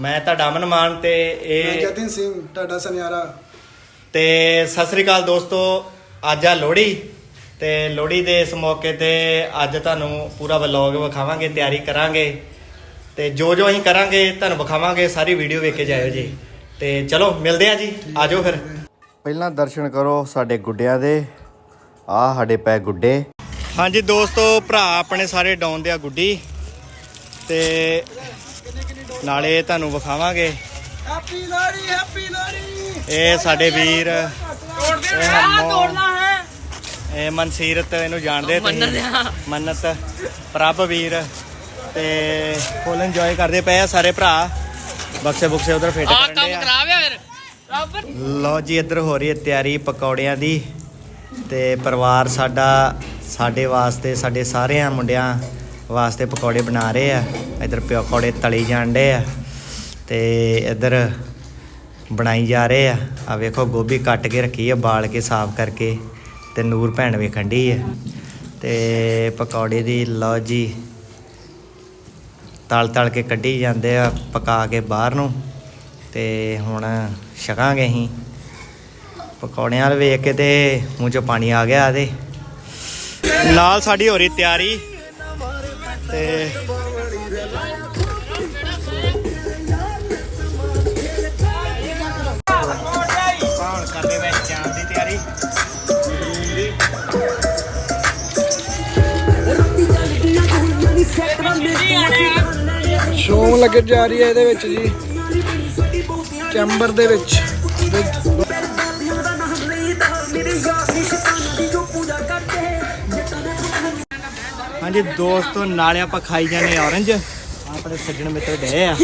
ਮੈਂ ਤੁਹਾਡਾ ਅਮਨ ਮਾਨ ਤੇ ਮੈਂ ਇਹ ਜਤਿਨ ਸਿੰਘ ਤੁਹਾਡਾ ਸੁਨਿਆਰਾ। ਤੇ ਸਤਿ ਸ੍ਰੀ ਅਕਾਲ ਦੋਸਤੋ ਅੱਜ ਆ ਲੋਹੜੀ ਤੇ ਲੋਹੜੀ ਦੇ ਇਸ ਮੌਕੇ ਤੇ ਅੱਜ ਤੁਹਾਨੂੰ ਪੂਰਾ ਵਲੌਗ ਵਿਖਾਵਾਂਗੇ ਤਿਆਰੀ ਕਰਾਂਗੇ ਤੇ ਜੋ ਜੋ ਅਸੀਂ ਕਰਾਂਗੇ ਤੁਹਾਨੂੰ ਵਿਖਾਵਾਂਗੇ ਸਾਰੀ ਵੀਡੀਓ ਵੇਖ ਕੇ ਜਾਇਓ ਜੀ। ਤੇ ਚਲੋ ਮਿਲਦੇ ਆ ਜੀ ਆਜੋ ਫਿਰ। ਪਹਿਲਾਂ ਦਰਸ਼ਨ ਕਰੋ ਸਾਡੇ ਗੁੱਡਿਆਂ ਦੇ। ਆ ਸਾਡੇ ਪੈ ਗੁੱਡੇ। ਹਾਂਜੀ ਦੋਸਤੋ ਭਰਾ ਆਪਣੇ ਸਾਰੇ ਡਾਉਨ ਦੇ ਆ ਗੁੱਡੀ। ਤੇ ਨਾਲੇ ਤੁਹਾਨੂੰ ਵਿਖਾਵਾਂਗੇ। ਹੈਪੀ ਲੋਹੜੀ ਹੈਪੀ ਲੋਹੜੀ ਇਹ ਸਾਡੇ ਵੀਰ ਤੋੜਦੇ ਤੋੜਨਾ ਹੈ। ਇਹ ਮਨਸੀਰਤ ਇਹਨੂੰ ਜਾਣਦੇ ਤੁਸੀਂ। ਮੰਨਤ ਪ੍ਰਭ ਵੀਰ। ਤੇ ਫੁੱਲ ਇੰਜੋਏ ਕਰਦੇ ਪਏ ਆ ਸਾਰੇ ਭਰਾ। ਬਕਸੇ ਬੁਕਸੇ ਉਧਰ ਫਿੱਟ ਆ ਕਰਨ ਕੰਮ ਦੇ ਆ। ਕਰਾਵੇ ਫਿਰ। ਰੱਬ ਲਓ ਜੀ ਇੱਧਰ ਹੋ ਰਹੀ ਹੈ ਤਿਆਰੀ ਪਕੌੜਿਆਂ ਦੀ। ਤੇ ਪਰਿਵਾਰ ਸਾਡਾ ਸਾਡੇ ਵਾਸਤੇ ਸਾਡੇ ਸਾਰਿਆਂ ਮੁੰਡਿਆਂ ਵਾਸਤੇ ਪਕੌੜੇ ਬਣਾ ਰਹੇ ਆ। ਇੱਧਰ ਪਕੌੜੇ ਤਲੀ ਜਾਂਦੇ ਆ ਤੇ ਇੱਧਰ ਬਣਾਈ ਜਾ ਰਹੇ ਆ। ਆ ਵੇਖੋ, ਗੋਭੀ ਕੱਟ ਕੇ ਰੱਖੀ ਆ ਬਾਲ ਕੇ ਸਾਫ਼ ਕਰਕੇ ਤੇ ਨੂਰ ਭੈਣ ਵੇਖਣ ਡਈ ਹੈ ਤੇ ਪਕੌੜੇ ਦੀ ਲਓ ਜੀ, ਤਲ ਤਲ ਕੇ ਕੱਢੀ ਜਾਂਦੇ ਆ, ਪਕਾ ਕੇ ਬਾਹਰ ਨੂੰ। ਤੇ ਹੁਣ ਛਕਾਂਗੇ ਅਸੀਂ। ਪਕੌੜਿਆਂ ਵੱਲ ਵੇਖ ਕੇ ਤੇ ਮੂੰਹ ਚੋਂ ਪਾਣੀ ਆ ਗਿਆ ਇਹਦੇ ਨਾਲ ਸਾਡੀ ਹੋ ਰਹੀ ਤਿਆਰੀ। ਤੇ ਹੁਣ ਕਰਦੇ ਵਿੱਚ ਜਾਣ ਦੀ ਤਿਆਰੀ। ਸ਼ੋਅ ਲੱਗ ਜਾ ਰਹੀ ਹੈ ਇਹਦੇ ਵਿੱਚ ਜੀ। ਚੈਂਬਰ ਦੇ ਵਿੱਚ। ਹਾਂਜੀ ਦੋਸਤੋ ਨਾਲੇ ਆਪਾਂ ਖਾਈ ਜਾਂਦੇ ਔਰੰਜ ਆਪਣੇ ਸੱਜਣ ਮਿੱਤਰ ਡੇ ਆ।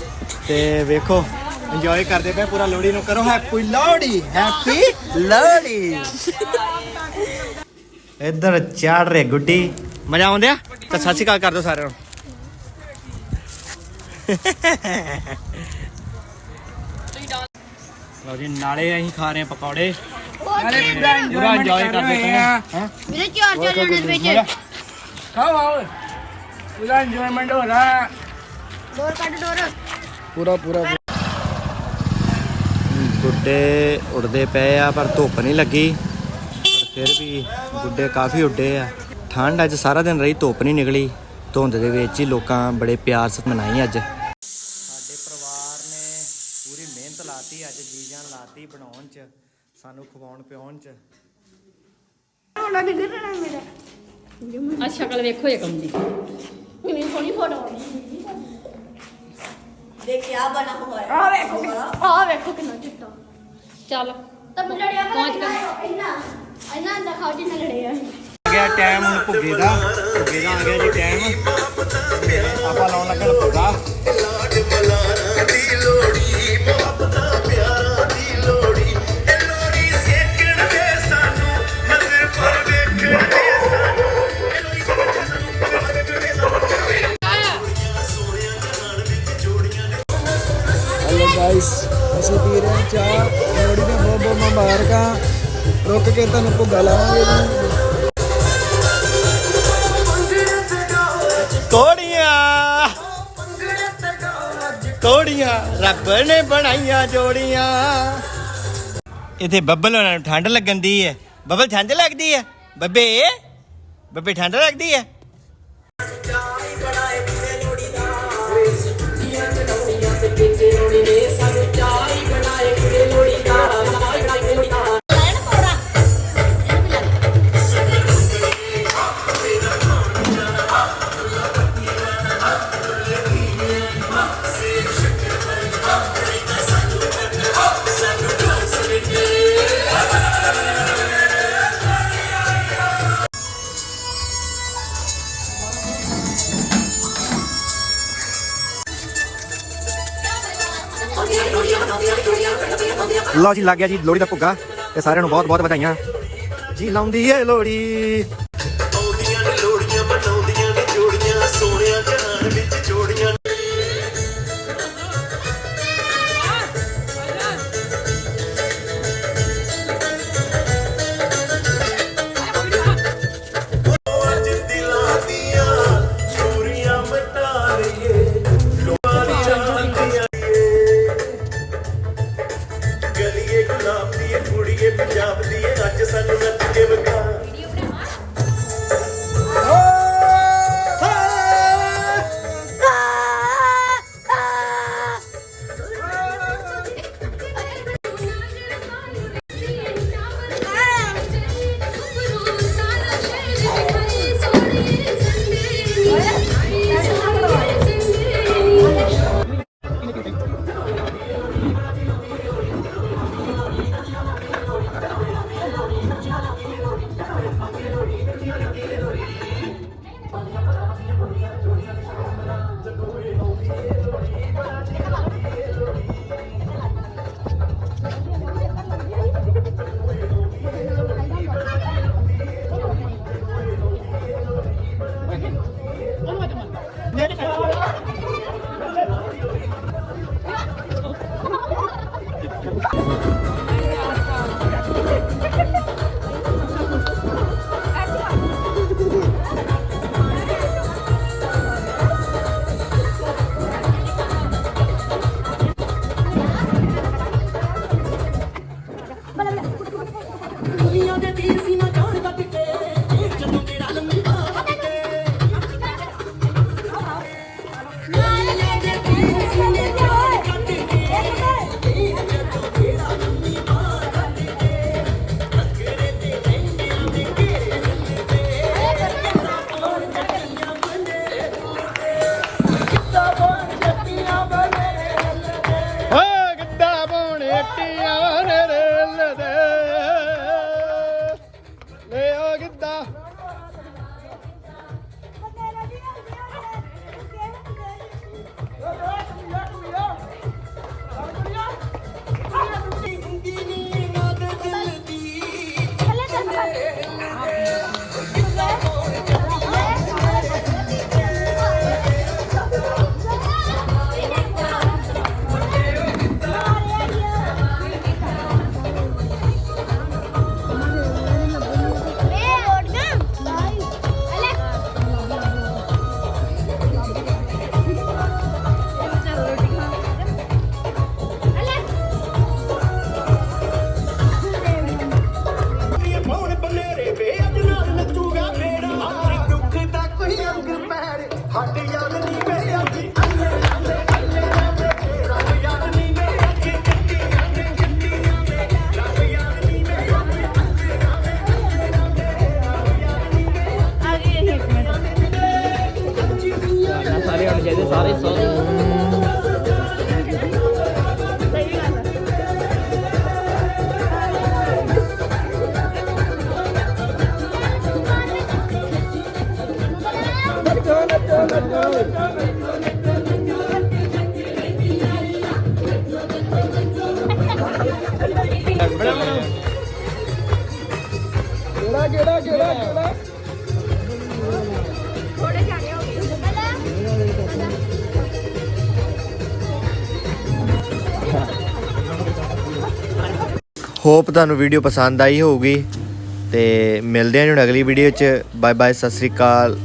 ਤੇ ਵੇਖੋ ਇੰਜੋਏ ਕਰਦੇ ਪਏ ਪੂਰਾ ਲੋਹੜੀ ਨੂੰ ਕਰੋ। Happy Lohri happy Lohri. ਇੱਧਰ ਚਾੜ ਰਹੇ ਗੁੱਡੀ। ਮਜ਼ਾ ਆਉਂਦਿਆ ਤਾਂ ਸਤਿ ਸ਼੍ਰੀ ਅਕਾਲ ਕਰ ਦਿਓ ਸਾਰਿਆਂ ਨੂੰ। ਲਓ ਜੀ ਨਾਲੇ ਅਸੀਂ ਖਾ ਰਹੇ ਹਾਂ ਪਕੌੜੇ। ਪੂਰਾ ਇੰਜੋਏ ਕਰਦੇ ਪਏ ਆ। ਹੈਂ? ਮੇਰੇ ਚਾਰ ਚਾਰ ਜਣੇ ਦੇ ਖਾਓ ਆਓ ਪੂਰਾ ਇੰਜੋਇਮੈਂਟ ਹੋ ਰਹਾ ਡੋਰ ਕੱਢ ਡੋਰ ਪੂਰਾ ਪੂਰਾ ਗੁੱਡੇ ਉੜਦੇ ਪਏ ਆ ਪਰ ਧੁੱਪ ਨਹੀਂ ਲੱਗੀ ਪਰ ਫਿਰ ਵੀ ਗੁੱਡੇ ਕਾਫੀ ਉੱਡੇ ਆ ਠੰਡ ਅੱਜ ਸਾਰਾ ਦਿਨ ਰਹੀ ਧੁੱਪ ਨਹੀਂ ਨਿਕਲੀ। ਧੁੰਦ ਦੇ ਵਿੱਚ ਹੀ ਲੋਕਾਂ ਬੜੇ ਪਿਆਰ ਸਤ ਮਨਾਈ ਅੱਜ। ਸਾਡੇ ਪਰਿਵਾਰ ਨੇ ਪੂਰੀ ਮਿਹਨਤ ਲਾਤੀ ਅੱਜ ਜੀ ਜਾਨ ਲਾਤੀ ਬਣਾਉਣ ਚ ਸਾਨੂੰ ਖਵਾਉਣ ਪਿਆਉਣ ਚ ਹੋਣਾ ਮੇਰਾ। ਆ ਸ਼ਕਲ ਵੇਖੋ ਇਹ ਕੰਮ ਦੀ। ਕਿੰਨੀ ਸੋਹਣੀ ਫੋਟੋ ਦੇਖ ਕੀ ਬਣਾ ਹੋਇਆ ਆ ਵੇਖੋ ਆ ਵੇਖੋ ਕਿੰਨਾ ਚਿੱਟਾ। ਚੱਲ। ਤਾਂ ਲੜਿਆ ਗਏ। ਇੰਨਾ ਇੰਨਾ ਦਿਖਾਓ ਜਿੰਨਾ ਲੜਿਆ ਆ। ਗਿਆ ਟਾਈਮ ਹੁਣ ਭੁੱਗੇ ਦਾ। ਭੁੱਗੇ ਦਾ ਆ ਗਿਆ ਜੀ ਟਾਈਮ ਆਪਾਂ ਲਾਉਣ ਲੱਗਣ ਭੁੱਗਾ। ਅਸੀਂ ਪੀ ਰਹੇ ਹਾਂ ਚਾਹ, ਲੋਹੜੀ ਦੀਆਂ ਬਹੁਤ ਬਹੁਤ ਮੁਬਾਰਕਾਂ। ਰੁਕ ਕੇ ਤੁਹਾਨੂੰ ਭੁੱਗਾ ਲਾਵਾਂਗੇ ਜੀ। ਕੋੜੀਆਂ। ਕੋੜੀਆਂ, ਰੱਬ ਨੇ ਬਣਾਈਆਂ ਜੋੜੀਆਂ। ਇੱਥੇ ਬੱਬਲ ਹੋਣਾ ਨੂੰ ਠੰਡ ਲੱਗਣ ਦੀ ਹੈ। ਬੱਬਲ ਠੰਡ ਲੱਗਦੀ ਹੈ? ਬੱਬੇ? ਬੱਬੇ ਠੰਡ ਲੱਗਦੀ ਹੈ? ਲਓ ਜੀ, ਲੱਗ ਗਿਆ ਜੀ ਲੋਹੜੀ ਦਾ ਭੁੱਗਾ ਤੇ ਸਾਰਿਆਂ ਨੂੰ ਬਹੁਤ ਬਹੁਤ ਵਧਾਈਆਂ। ਜੀ ਲਾਉਂਦੀ ਏ ਲੋਹੜੀ। 是啊 ਸਾਰੇ ਸਭ ਕਿਹੜਾ ਕਿਹੜਾ ਕਿਹੜਾ? ਹੋਪ ਤੁਹਾਨੂੰ ਵੀਡੀਓ ਪਸੰਦ ਆਈ ਹੋਊਗੀ ਤੇ ਮਿਲਦੇ ਹਾਂ ਜੀ ਹੁਣ ਅਗਲੀ ਵੀਡੀਓ 'ਚ। ਬਾਏ ਬਾਏ ਸਤਿ ਸ੍ਰੀ ਅਕਾਲ।